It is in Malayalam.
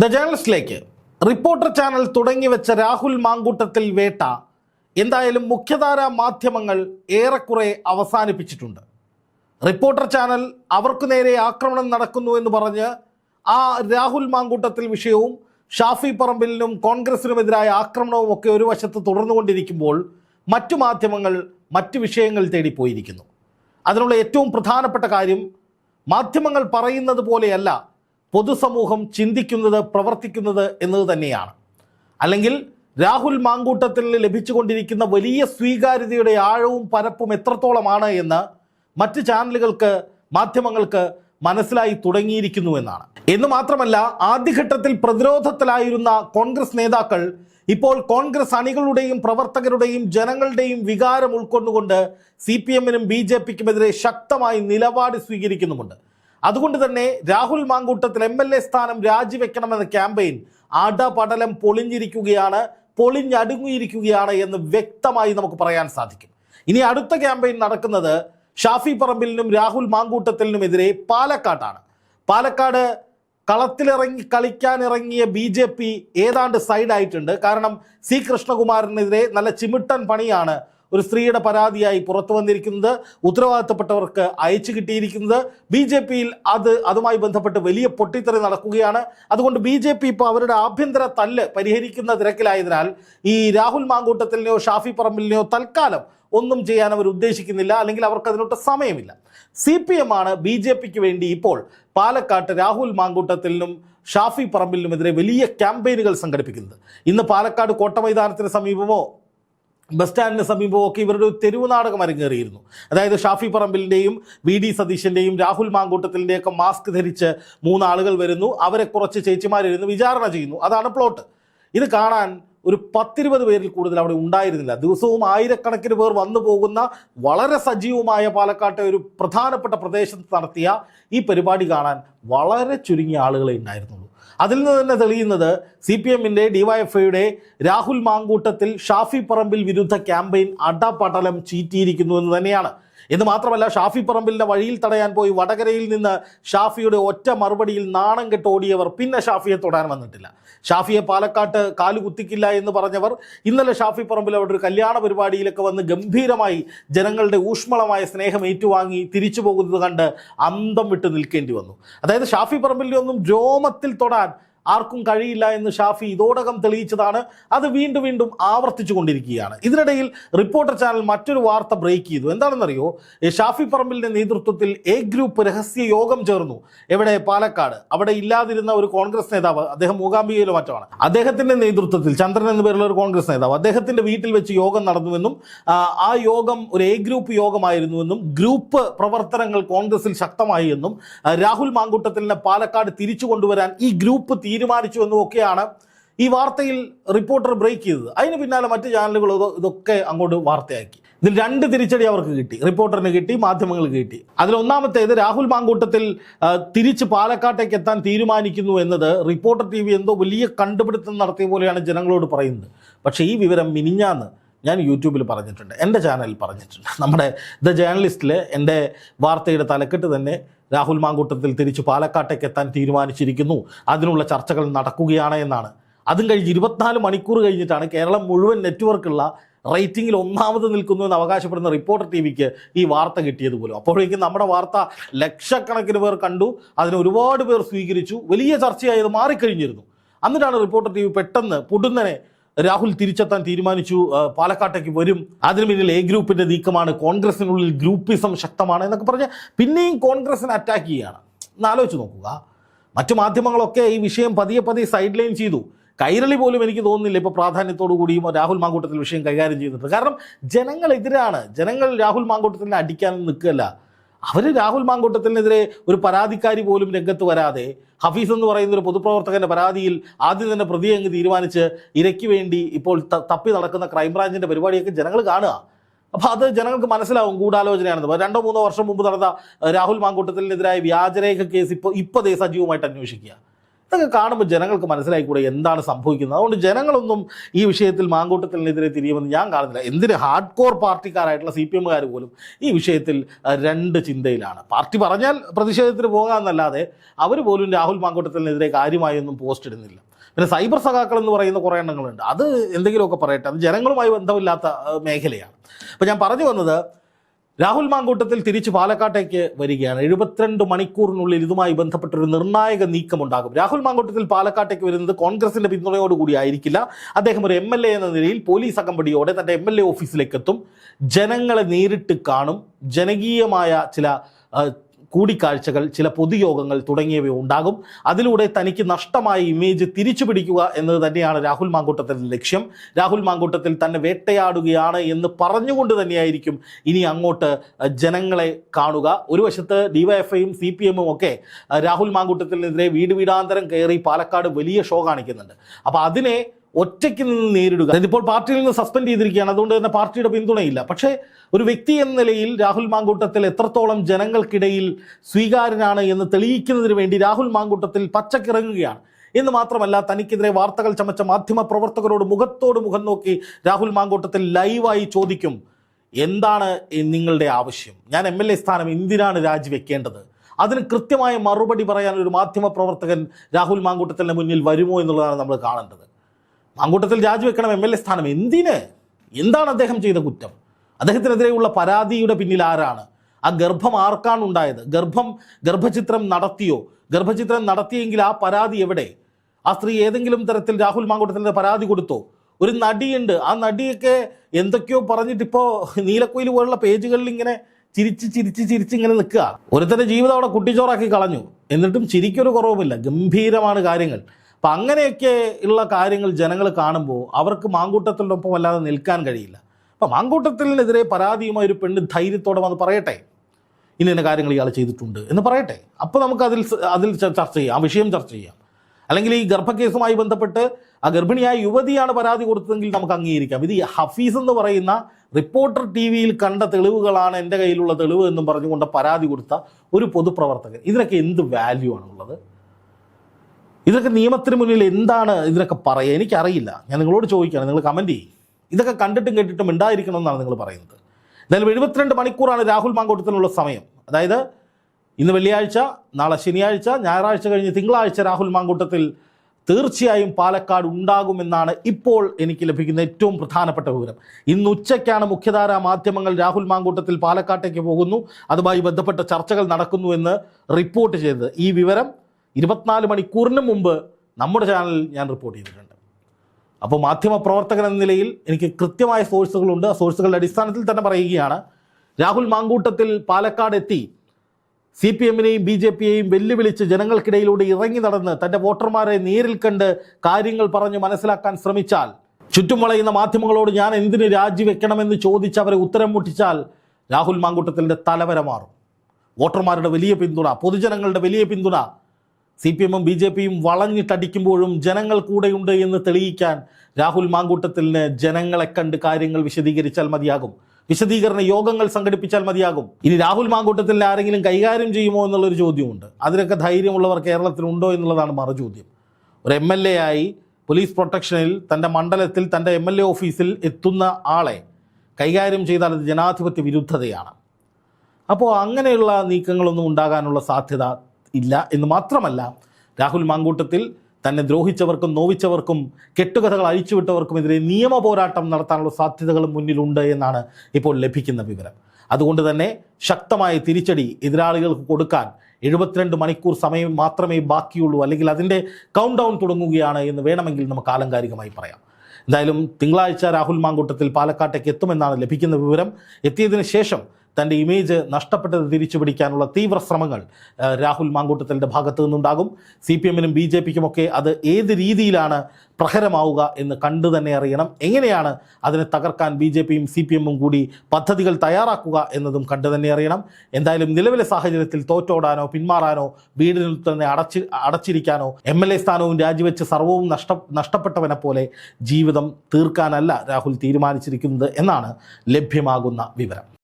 ദ ജേണലിസ്റ്റിലേക്ക്. റിപ്പോർട്ടർ ചാനൽ തുടങ്ങി വെച്ച രാഹുൽ മാങ്കൂട്ടത്തിൽ വേട്ട. എന്തായാലും മുഖ്യധാര മാധ്യമങ്ങൾ ഏറെക്കുറെ അവസാനിപ്പിച്ചിട്ടുണ്ട്. റിപ്പോർട്ടർ ചാനൽ അവർക്ക് നേരെ ആക്രമണം നടക്കുന്നു എന്ന് പറഞ്ഞ് ആ രാഹുൽ മാങ്കൂട്ടത്തിൽ വിഷയവും ഷാഫി പറമ്പിലിനും കോൺഗ്രസിനുമെതിരായ ആക്രമണവും ഒക്കെ ഒരു വശത്ത് തുടർന്നുകൊണ്ടിരിക്കുമ്പോൾ മറ്റു മാധ്യമങ്ങൾ മറ്റു വിഷയങ്ങൾ തേടിപ്പോയിരിക്കുന്നു. അതിനുള്ള ഏറ്റവും പ്രധാനപ്പെട്ട കാര്യം മാധ്യമങ്ങൾ പറയുന്നത് പോലെയല്ല പൊതുസമൂഹം ചിന്തിക്കുന്നത് പ്രവർത്തിക്കുന്നത് എന്നത് തന്നെയാണ്. അല്ലെങ്കിൽ രാഹുൽ മാങ്കൂട്ടത്തിൽ ലഭിച്ചുകൊണ്ടിരിക്കുന്ന വലിയ സ്വീകാര്യതയുടെ ആഴവും പരപ്പും എത്രത്തോളമാണ് എന്ന് മറ്റ് ചാനലുകൾക്ക് മാധ്യമങ്ങൾക്ക് മനസ്സിലായി തുടങ്ങിയിരിക്കുന്നു എന്നാണ്. എന്ന് മാത്രമല്ല ആദ്യഘട്ടത്തിൽ പ്രതിരോധത്തിലായിരുന്ന കോൺഗ്രസ് നേതാക്കൾ ഇപ്പോൾ കോൺഗ്രസ് അണികളുടെയും പ്രവർത്തകരുടെയും ജനങ്ങളുടെയും വികാരം ഉൾക്കൊണ്ടുകൊണ്ട് സി പി എമ്മിനും ബി ജെ പിക്കുമെതിരെ ശക്തമായി നിലപാട് സ്വീകരിക്കുന്നുമുണ്ട്. അതുകൊണ്ട് തന്നെ Rahul Mankoottathil M L A സ്ഥാനം രാജിവെക്കണമെന്ന ക്യാമ്പയിൻ ആടപടലം പൊളിഞ്ഞിരിക്കുകയാണ് പൊളിഞ്ഞടുങ്ങിയിരിക്കുകയാണ് എന്ന് വ്യക്തമായി നമുക്ക് പറയാൻ സാധിക്കും. ഇനി അടുത്ത ക്യാമ്പയിൻ നടക്കുന്നത് ഷാഫി പറമ്പിലിനും രാഹുൽ മാങ്കൂട്ടത്തിനുമെതിരെ പാലക്കാട്ടാണ്. പാലക്കാട് കളത്തിലിറങ്ങി കളിക്കാനിറങ്ങിയ ബി ജെ പി ഏതാണ്ട് സൈഡായിട്ടുണ്ട് കാരണം സി കൃഷ്ണകുമാറിനെതിരെ നല്ല ചിമിട്ടൻ പണിയാണ് ഒരു സ്ത്രീയുടെ പരാതിയായി പുറത്തു വന്നിരിക്കുന്നത് ഉത്തരവാദിത്തപ്പെട്ടവർക്ക് അയച്ചു കിട്ടിയിരിക്കുന്നത്. ബി ജെ പിയിൽ അത് അതുമായി ബന്ധപ്പെട്ട് വലിയ പൊട്ടിത്തെറി നടക്കുകയാണ്. അതുകൊണ്ട് ബി ജെ പി ഇപ്പോൾ അവരുടെ ആഭ്യന്തര തല്ല് പരിഹരിക്കുന്ന തിരക്കിലായതിനാൽ ഈ രാഹുൽ മാങ്കൂട്ടത്തിലിനെയോ ഷാഫി പറമ്പിലിനെയോ തൽക്കാലം ഒന്നും ചെയ്യാൻ അവർ ഉദ്ദേശിക്കുന്നില്ല. അല്ലെങ്കിൽ അവർക്ക് അതിനൊട്ട് സമയമില്ല. സി പി എം ആണ് ബി ജെ പിക്ക് വേണ്ടി ഇപ്പോൾ പാലക്കാട്ട് രാഹുൽ മാങ്കൂട്ടത്തിലിനും ഷാഫി പറമ്പിലിനുമെതിരെ വലിയ ക്യാമ്പയിനുകൾ സംഘടിപ്പിക്കുന്നത്. ഇന്ന് പാലക്കാട് കോട്ടമൈതാനത്തിന് സമീപമോ ബസ് സ്റ്റാൻഡിന് സമീപമൊക്കെ ഇവരുടെ ഒരു തെരുവ് നാടകം അരങ്ങേറിയിരുന്നു. അതായത് ഷാഫി പറമ്പിലിന്റെയും വി ഡി സതീശന്റെയും രാഹുൽ മാങ്കൂട്ടത്തിന്റെയൊക്കെ മാസ്ക് ധരിച്ച് മൂന്നാളുകൾ വരുന്നു. അവരെ കുറച്ച് ചേച്ചിമാരിരുന്ന് വിചാരണ ചെയ്യുന്നു. അതാണ് പ്ലോട്ട് ഇത് കാണാൻ ഒരു പത്തിരുപത് പേരിൽ കൂടുതൽ അവിടെ ഉണ്ടായിരുന്നില്ല. ദിവസവും ആയിരക്കണക്കിന് പേർ വന്നു പോകുന്ന വളരെ സജീവമായ പാലക്കാട്ടെ ഒരു പ്രധാനപ്പെട്ട പ്രദേശത്ത് നടത്തിയ ഈ പരിപാടി കാണാൻ വളരെ ചുരുങ്ങിയ ആളുകളെ ഉണ്ടായിരുന്നുള്ളൂ. അതിൽ നിന്ന് തന്നെ തെളിയുന്നത് സി പി എമ്മിന്റെ ഡിവൈഎഫ്ഐയുടെ രാഹുൽ മാങ്കൂട്ടത്തിൽ ഷാഫി പറമ്പിൽ വിരുദ്ധ ക്യാമ്പയിൻ അടപടലം ചീറ്റിയിരിക്കുന്നു എന്ന് തന്നെയാണ്. എന്ന് മാത്രമല്ല ഷാഫി പറമ്പിലിന്റെ വഴിയിൽ തടയാൻ പോയി വടകരയിൽ നിന്ന് ഷാഫിയുടെ ഒറ്റ മറുപടിയിൽ നാണം കെട്ട് ഓടിയവർ പിന്നെ ഷാഫിയെ തൊടാൻ വന്നിട്ടില്ല. ഷാഫിയെ പാലക്കാട്ട് കാലുകുത്തിക്കില്ല എന്ന് പറഞ്ഞവർ ഇന്നലെ ഷാഫി പറമ്പിൽ അവിടെ ഒരു കല്യാണ പരിപാടിയിലൊക്കെ വന്ന് ഗംഭീരമായി ജനങ്ങളുടെ ഊഷ്മളമായ സ്നേഹം ഏറ്റുവാങ്ങി തിരിച്ചു പോകുന്നത് കണ്ട് അന്തം വിട്ട് നിൽക്കേണ്ടി വന്നു. അതായത് ഷാഫി പറമ്പിലിനെ ഒന്നും രോമത്തിൽ തൊടാൻ ആർക്കും കഴിയില്ല എന്ന് ഷാഫി ഇതോടകം തെളിയിച്ചതാണ്. അത് വീണ്ടും വീണ്ടും ആവർത്തിച്ചു കൊണ്ടിരിക്കുകയാണ്. ഇതിനിടയിൽ റിപ്പോർട്ടർ ചാനൽ മറ്റൊരു വാർത്ത ബ്രേക്ക് ചെയ്തു. എന്താണെന്നറിയോ? ഷാഫി പറമ്പിലിന്റെ നേതൃത്വത്തിൽ എ ഗ്രൂപ്പ് രഹസ്യ യോഗം ചേർന്നു. എവിടെ? പാലക്കാട്. അവിടെ ഇല്ലാതിരുന്ന ഒരു കോൺഗ്രസ് നേതാവ് അദ്ദേഹം മൂകാംബികയിലോ മറ്റോ ആണ്. അദ്ദേഹത്തിന്റെ നേതൃത്വത്തിൽ ചന്ദ്രൻ എന്ന പേരുള്ള ഒരു കോൺഗ്രസ് നേതാവ് അദ്ദേഹത്തിന്റെ വീട്ടിൽ വെച്ച് യോഗം നടന്നുവെന്നും ആ, യോഗം ഒരു എ ഗ്രൂപ്പ് യോഗമായിരുന്നുവെന്നും ഗ്രൂപ്പ് പ്രവർത്തനങ്ങൾ കോൺഗ്രസിൽ ശക്തമായി എന്നും രാഹുൽ മാങ്കൂട്ടത്തിലിനെ പാലക്കാട് തിരിച്ചു കൊണ്ടുവരാൻ ഈ ഗ്രൂപ്പ് തീരുമാനിച്ചു എന്നും ഒക്കെയാണ് ഈ വാർത്തയിൽ റിപ്പോർട്ടർ ബ്രേക്ക് ചെയ്തത്. അതിന് പിന്നാലെ മറ്റ് ചാനലുകൾ ഇതൊക്കെ അങ്ങോട്ട് വാർത്തയാക്കി. ഇതിൽ രണ്ട് തിരിച്ചടി അവർക്ക് കിട്ടി. റിപ്പോർട്ടറിന് കിട്ടി മാധ്യമങ്ങൾക്ക് കിട്ടി. അതിൽ ഒന്നാമത്തേത് രാഹുൽ മാങ്കൂട്ടത്തിൽ തിരിച്ച് പാലക്കാട്ടേക്ക് എത്താൻ തീരുമാനിക്കുന്നു എന്നത് റിപ്പോർട്ടർ ടി എന്തോ വലിയ കണ്ടുപിടുത്തം നടത്തിയ പോലെയാണ് ജനങ്ങളോട് പറയുന്നത്. പക്ഷേ ഈ വിവരം മിനിഞ്ഞാന്ന് ഞാൻ യൂട്യൂബിൽ പറഞ്ഞിട്ടുണ്ട് എന്റെ ചാനലിൽ പറഞ്ഞിട്ടുണ്ട്. നമ്മുടെ ദ ജേർണലിസ്റ്റിൽ എന്റെ വാർത്തയുടെ തലക്കെട്ട് തന്നെ രാഹുൽ മാങ്കൂട്ടത്തിൽ തിരിച്ച് പാലക്കാട്ടേക്ക് എത്താൻ തീരുമാനിച്ചിരിക്കുന്നു. അതിനുള്ള ചർച്ചകൾ നടക്കുകയാണ് എന്നാണ്. അതും കഴിഞ്ഞ് ഇരുപത്തിനാല് മണിക്കൂർ കഴിഞ്ഞിട്ടാണ് കേരളം മുഴുവൻ നെറ്റ്വർക്കുള്ള റേറ്റിംഗിൽ ഒന്നാമത് നിൽക്കുന്നു എന്ന് അവകാശപ്പെടുന്ന റിപ്പോർട്ടർ ടി വിക്ക് ഈ വാർത്ത കിട്ടിയത് പോലും. അപ്പോഴേക്കും നമ്മുടെ വാർത്ത ലക്ഷക്കണക്കിന് പേർ കണ്ടു അതിന് ഒരുപാട് പേർ സ്വീകരിച്ചു വലിയ ചർച്ചയായി അത് മാറിക്കഴിഞ്ഞിരുന്നു. എന്നിട്ടാണ് റിപ്പോർട്ടർ ടി വി പെട്ടെന്ന് പുടുന്നനെ രാഹുൽ തിരിച്ചെത്താൻ തീരുമാനിച്ചു. പാലക്കാട്ടേക്ക് വരും. അതിനു പിന്നിൽ എ ഗ്രൂപ്പിന്റെ നീക്കമാണ്. കോൺഗ്രസിനുള്ളിൽ ഗ്രൂപ്പിസം ശക്തമാണ് എന്നൊക്കെ പറഞ്ഞ് പിന്നെയും കോൺഗ്രസിനെ അറ്റാക്ക് ചെയ്യുകയാണ്. എന്നാലോചിച്ച് നോക്കുക. മറ്റു മാധ്യമങ്ങളൊക്കെ ഈ വിഷയം പതിയെ പതിയെ സൈഡ് ലൈൻ ചെയ്തു. കൈരളി പോലും എനിക്ക് തോന്നുന്നില്ല ഇപ്പോൾ പ്രാധാന്യത്തോടു കൂടിയും രാഹുൽ മാങ്കൂട്ടത്തിൽ വിഷയം കൈകാര്യം ചെയ്യുന്നുണ്ട് കാരണം ജനങ്ങൾ എതിരാണ് ജനങ്ങൾ രാഹുൽ മാങ്കൂട്ടത്തിനെ അടിക്കാനൊന്നും നിൽക്കുകയല്ല. അവർ രാഹുൽ മാങ്കൂട്ടത്തിനെതിരെ ഒരു പരാതിക്കാരി പോലും രംഗത്ത് വരാതെ ഹഫീസ് എന്ന് പറയുന്ന ഒരു പൊതുപ്രവർത്തകന്റെ പരാതിയിൽ ആദ്യം തന്നെ പ്രതിയെ അങ്ങ് തീരുമാനിച്ച് ഇരയ്ക്ക് വേണ്ടി ഇപ്പോൾ തപ്പി നടക്കുന്ന ക്രൈംബ്രാഞ്ചിന്റെ പരിപാടിയൊക്കെ ജനങ്ങൾ കാണുക. അപ്പോൾ അത് ജനങ്ങൾക്ക് മനസ്സിലാവും ഗൂഢാലോചനയാണെന്ന്. രണ്ടോ മൂന്നോ വർഷം മുമ്പ് നടന്ന രാഹുൽ മാങ്കൂട്ടത്തിനെതിരായ വ്യാജരേഖ കേസ് ഇപ്പോൾ ഇപ്പോൾ സജീവമായിട്ട് അന്വേഷിക്കുക. ഇതൊക്കെ കാണുമ്പോൾ ജനങ്ങൾക്ക് മനസ്സിലായിക്കൂടെ എന്താണ് സംഭവിക്കുന്നത്. അതുകൊണ്ട് ജനങ്ങളൊന്നും ഈ വിഷയത്തിൽ മാങ്കൂട്ടത്തിനെതിരെ തിരിയുമെന്ന് ഞാൻ കാണുന്നില്ല. എന്തിന് ഹാർഡ് കോർ പാർട്ടിക്കാരായിട്ടുള്ള സി പി എമ്മുകാർ പോലും ഈ വിഷയത്തിൽ രണ്ട് ചിന്തയിലാണ്. പാർട്ടി പറഞ്ഞാൽ പ്രതിഷേധത്തിന് പോകാമെന്നല്ലാതെ അവർ പോലും രാഹുൽ മാങ്കൂട്ടത്തിനെതിരെ കാര്യമായൊന്നും പോസ്റ്റ് ഇടുന്നില്ല. പിന്നെ സൈബർ സഖാക്കൾ എന്ന് പറയുന്ന കുറേ എണ്ണങ്ങളുണ്ട്. അത് എന്തെങ്കിലുമൊക്കെ പറയട്ടെ. അത് ജനങ്ങളുമായി ബന്ധമില്ലാത്ത മേഖലയാണ്. അപ്പോൾ ഞാൻ പറഞ്ഞു വന്നത് രാഹുൽ മാങ്കൂട്ടത്തിൽ തിരിച്ച് പാലക്കാട്ടേക്ക് വരികയാണ്. എഴുപത്തിരണ്ട് മണിക്കൂറിനുള്ളിൽ ഇതുമായി ബന്ധപ്പെട്ടൊരു നിർണായക നീക്കമുണ്ടാകും. രാഹുൽ മാങ്കൂട്ടത്തിൽ പാലക്കാട്ടേക്ക് വരുന്നത് കോൺഗ്രസിന്റെ പിന്തുണയോടുകൂടി ആയിരിക്കില്ല. അദ്ദേഹം ഒരു എം എൽ എ എന്ന നിലയിൽ പോലീസ് അകമ്പടിയോടെ തന്റെ എം എൽ എ ഓഫീസിലേക്ക് എത്തും ജനങ്ങളെ നേരിട്ട് കാണും. ജനകീയമായ ചില കൂടിക്കാഴ്ചകൾ ചില പൊതുയോഗങ്ങൾ തുടങ്ങിയവ ഉണ്ടാകും. അതിലൂടെ തനിക്ക് നഷ്ടമായ ഇമേജ് തിരിച്ചു പിടിക്കുക എന്നത് തന്നെയാണ് രാഹുൽ മാങ്കൂട്ടത്തിന്റെ ലക്ഷ്യം. രാഹുൽ മാങ്കൂട്ടത്തിൽ തന്നെ വേട്ടയാടുകയാണ് എന്ന് പറഞ്ഞുകൊണ്ട് തന്നെയായിരിക്കും ഇനി അങ്ങോട്ട് ജനങ്ങളെ കാണുക. ഒരു വശത്ത് ഡിവൈഎഫ്ഐയും സി പി എമ്മും ഒക്കെ രാഹുൽ മാങ്കൂട്ടത്തിനെതിരെ വീട് വീടാന്തരം കയറി പാലക്കാട് വലിയ ഷോ കാണിക്കുന്നുണ്ട്. അപ്പോൾ അതിനെ ഒറ്റയ്ക്ക് നിന്ന് നേരിടുക. ഇപ്പോൾ പാർട്ടിയിൽ നിന്ന് സസ്പെൻഡ് ചെയ്തിരിക്കുകയാണ്. അതുകൊണ്ട് തന്നെ പാർട്ടിയുടെ പിന്തുണയില്ല. പക്ഷേ ഒരു വ്യക്തി എന്ന നിലയിൽ രാഹുൽ മാങ്കൂട്ടത്തിൽ എത്രത്തോളം ജനങ്ങൾക്കിടയിൽ സ്വീകാര്യനാണ് എന്ന് തെളിയിക്കുന്നതിന് വേണ്ടി രാഹുൽ മാങ്കൂട്ടത്തിൽ പച്ചക്കിറങ്ങുകയാണ്. എന്ന് മാത്രമല്ല തനിക്കെതിരെ വാർത്തകൾ ചമച്ച മാധ്യമ പ്രവർത്തകരോട് മുഖത്തോട് മുഖം നോക്കി രാഹുൽ മാങ്കൂട്ടത്തിൽ ലൈവായി ചോദിക്കും എന്താണ് നിങ്ങളുടെ ആവശ്യം? ഞാൻ എം എൽ എ സ്ഥാനം എന്തിനാണ് രാജിവെക്കേണ്ടത്? അതിന് കൃത്യമായ മറുപടി പറയാൻ ഒരു മാധ്യമ പ്രവർത്തകൻ രാഹുൽ മാങ്കൂട്ടത്തിന്റെ മുന്നിൽ വരുമോ എന്നുള്ളതാണ് നമ്മൾ കാണേണ്ടത്. മാങ്കൂട്ടത്തിൽ രാജിവെക്കണം എം എൽ എ സ്ഥാനം. എന്തിന്? എന്താണ് അദ്ദേഹം ചെയ്ത കുറ്റം? അദ്ദേഹത്തിനെതിരെയുള്ള പരാതിയുടെ പിന്നിൽ ആരാണ്? ആ ഗർഭം ആർക്കാണ് ഉണ്ടായത്? ഗർഭം ഗർഭചിത്രം നടത്തിയോ? ഗർഭചിത്രം നടത്തിയെങ്കിൽ ആ പരാതി എവിടെ? ആ സ്ത്രീ ഏതെങ്കിലും തരത്തിൽ രാഹുൽ മാങ്കൂട്ടത്തിന്റെ പരാതി കൊടുത്തോ? ഒരു നടിയുണ്ട്. ആ നടിയൊക്കെ എന്തൊക്കെയോ പറഞ്ഞിട്ട് ഇപ്പോൾ നീലക്കുയിൽ പോലുള്ള പേജുകളിൽ ഇങ്ങനെ ചിരിച്ച് ചിരിച്ച് ചിരിച്ച് ഇങ്ങനെ നിൽക്കുക. ഒരുത്തന്റെ ജീവിതം അവിടെ കുട്ടിച്ചോറാക്കി കളഞ്ഞു. എന്നിട്ടും ചിരിക്കൊരു കുറവുമില്ല. ഗംഭീരമാണ് കാര്യങ്ങൾ. അപ്പം അങ്ങനെയൊക്കെ ഉള്ള കാര്യങ്ങൾ ജനങ്ങൾ കാണുമ്പോൾ അവർക്ക് മാങ്കൂട്ടത്തിനൊപ്പം അല്ലാതെ നിൽക്കാൻ കഴിയില്ല. അപ്പം മാങ്കൂട്ടത്തിനെതിരെ പരാതിയുമായി ഒരു പെണ്ണ് ധൈര്യത്തോടെ വന്ന് പറയട്ടെ. ഇന്ന കാര്യങ്ങൾ ഇയാൾ ചെയ്തിട്ടുണ്ട് എന്ന് പറയട്ടെ. അപ്പോൾ നമുക്ക് അതിൽ അതിൽ ചർച്ച ചെയ്യാം. ആ വിഷയം ചർച്ച ചെയ്യാം. അല്ലെങ്കിൽ ഈ ഗർഭക്കേസുമായി ബന്ധപ്പെട്ട് ആ ഗർഭിണിയായ യുവതിയാണ് പരാതി കൊടുത്തതെങ്കിൽ നമുക്ക് അംഗീകരിക്കാം. ഇത് ഹഫീസ് എന്ന് പറയുന്ന റിപ്പോർട്ടർ ടി വിയിൽ കണ്ട തെളിവുകളാണ് എന്റെ കയ്യിലുള്ള തെളിവ് എന്നും പറഞ്ഞുകൊണ്ട് പരാതി കൊടുത്ത ഒരു പൊതുപ്രവർത്തകൻ. ഇതിനൊക്കെ എന്ത് വാല്യൂ ആണുള്ളത്? ഇതൊക്കെ നിയമത്തിന് മുന്നിൽ എന്താണ് ഇതിനൊക്കെ പറയുക? എനിക്കറിയില്ല. ഞാൻ നിങ്ങളോട് ചോദിക്കുകയാണ്. നിങ്ങൾ കമന്റ് ചെയ്യും. ഇതൊക്കെ കണ്ടിട്ടും കേട്ടിട്ടും ഉണ്ടായിരിക്കണമെന്നാണ് നിങ്ങൾ പറയുന്നത്. എന്തായാലും എഴുപത്തിരണ്ട് മണിക്കൂറാണ് രാഹുൽ മാങ്കോട്ടത്തിനുള്ള സമയം. അതായത് ഇന്ന് വെള്ളിയാഴ്ച നാളെ ശനിയാഴ്ച ഞായറാഴ്ച കഴിഞ്ഞ് തിങ്കളാഴ്ച രാഹുൽ മാങ്കൂട്ടത്തിൽ തീർച്ചയായും പാലക്കാട് ഉണ്ടാകുമെന്നാണ് ഇപ്പോൾ എനിക്ക് ലഭിക്കുന്ന ഏറ്റവും പ്രധാനപ്പെട്ട വിവരം. ഇന്ന് ഉച്ചയ്ക്കാണ് മുഖ്യധാരാ മാധ്യമങ്ങൾ രാഹുൽ മാങ്കൂട്ടത്തിൽ പാലക്കാട്ടേക്ക് പോകുന്നു. അതുമായി ബന്ധപ്പെട്ട ചർച്ചകൾ നടക്കുന്നു എന്ന് റിപ്പോർട്ട് ചെയ്തത്. ഈ വിവരം ഇരുപത്തിനാല് മണിക്കൂറിന് മുമ്പ് നമ്മുടെ ചാനലിൽ ഞാൻ റിപ്പോർട്ട് ചെയ്തിട്ടുണ്ട്. അപ്പോൾ മാധ്യമ പ്രവർത്തകൻ എന്ന നിലയിൽ എനിക്ക് കൃത്യമായ സോഴ്സുകളുണ്ട് ആ സോഴ്സുകളുടെ അടിസ്ഥാനത്തിൽ തന്നെ പറയുകയാണ്. രാഹുൽ മാങ്കൂട്ടത്തിൽ പാലക്കാട് എത്തി. സി പി എമ്മിനെയും ബി ജെ പിയെയും വെല്ലുവിളിച്ച് ജനങ്ങൾക്കിടയിലൂടെ ഇറങ്ങി നടന്ന് തന്റെ വോട്ടർമാരെ നേരിൽ കണ്ട് കാര്യങ്ങൾ പറഞ്ഞ് മനസ്സിലാക്കാൻ ശ്രമിച്ചാൽ ചുറ്റും വളയുന്ന മാധ്യമങ്ങളോട് ഞാൻ എന്തിന് രാജിവെക്കണമെന്ന് ചോദിച്ച് അവരെ ഉത്തരം മുട്ടിച്ചാൽ രാഹുൽ മാങ്കൂട്ടത്തിന്റെ തലവര മാറും. വോട്ടർമാരുടെ വലിയ പിന്തുണ പൊതുജനങ്ങളുടെ വലിയ പിന്തുണ സി പി എമ്മും ബി ജെ പിയും വളഞ്ഞിട്ടടിക്കുമ്പോഴും ജനങ്ങൾ കൂടെയുണ്ട് എന്ന് തെളിയിക്കാൻ രാഹുൽ മാങ്കൂട്ടത്തിന് ജനങ്ങളെ കണ്ട് കാര്യങ്ങൾ വിശദീകരിച്ചാൽ മതിയാകും. വിശദീകരണ യോഗങ്ങൾ സംഘടിപ്പിച്ചാൽ മതിയാകും. ഇനി രാഹുൽ മാങ്കൂട്ടത്തിൽ ആരെങ്കിലും കൈകാര്യം ചെയ്യുമോ എന്നുള്ളൊരു ചോദ്യമുണ്ട്. അതിനൊക്കെ ധൈര്യമുള്ളവർ കേരളത്തിലുണ്ടോ എന്നുള്ളതാണ് മറുചോദ്യം. ഒരു എം എൽ എ ആയി പോലീസ് പ്രൊട്ടക്ഷനിൽ തന്റെ മണ്ഡലത്തിൽ തന്റെ എം എൽ എ ഓഫീസിൽ എത്തുന്ന ആളെ കൈകാര്യം ചെയ്താൽ അത് ജനാധിപത്യ വിരുദ്ധതയാണ്. അപ്പോൾ അങ്ങനെയുള്ള നീക്കങ്ങളൊന്നും ഉണ്ടാകാനുള്ള സാധ്യത ഇല്ല എന്ന് മാത്രമല്ല രാഹുൽ മാങ്കൂട്ടത്തിൽ തന്നെ ദ്രോഹിച്ചവർക്കും നോവിച്ചവർക്കും കെട്ടുകഥകൾ അഴിച്ചുവിട്ടവർക്കുമെതിരെ നിയമ പോരാട്ടം നടത്താനുള്ള സാധ്യതകളും മുന്നിലുണ്ട് എന്നാണ് ഇപ്പോൾ ലഭിക്കുന്ന വിവരം. അതുകൊണ്ട് തന്നെ ശക്തമായ തിരിച്ചടി എതിരാളികൾക്ക് കൊടുക്കാൻ എഴുപത്തിരണ്ട് മണിക്കൂർ സമയം മാത്രമേ ബാക്കിയുള്ളൂ അല്ലെങ്കിൽ അതിന്റെ കൗണ്ട് ഡൗൺ തുടങ്ങുകയാണ് എന്ന് വേണമെങ്കിൽ നമുക്ക് ആലങ്കാരികമായി പറയാം. എന്തായാലും തിങ്കളാഴ്ച രാഹുൽ മാങ്കൂട്ടത്തിൽ പാലക്കാട്ടേക്ക് എത്തുമെന്നാണ് ലഭിക്കുന്ന വിവരം. എത്തിയതിനു ശേഷം തന്റെ ഇമേജ് നഷ്ടപ്പെട്ടത് തിരിച്ചു പിടിക്കാനുള്ള തീവ്ര ശ്രമങ്ങൾ രാഹുൽ മാങ്കൂട്ടത്തലിന്റെ ഭാഗത്തു നിന്നുണ്ടാകും. സി പി എമ്മിനും ബി ജെ പിക്കുമൊക്കെ അത് ഏത് രീതിയിലാണ് പ്രഹരമാവുക എന്ന് കണ്ടു തന്നെ അറിയണം. എങ്ങനെയാണ് അതിനെ തകർക്കാൻ ബി ജെ പിയും സി പി എമ്മും കൂടി പദ്ധതികൾ തയ്യാറാക്കുക എന്നതും കണ്ടു തന്നെ അറിയണം. എന്തായാലും നിലവിലെ സാഹചര്യത്തിൽ തോറ്റോടാനോ പിന്മാറാനോ വീടിനുള്ളിൽ തന്നെ അടച്ച് അടച്ചിരിക്കാനോ എം എൽ എ സ്ഥാനവും രാജിവെച്ച് സർവവും നഷ്ട നഷ്ടപ്പെട്ടവനെ പോലെ ജീവിതം തീർക്കാനല്ല രാഹുൽ തീരുമാനിച്ചിരിക്കുന്നത് എന്നാണ് ലഭ്യമാകുന്ന വിവരം.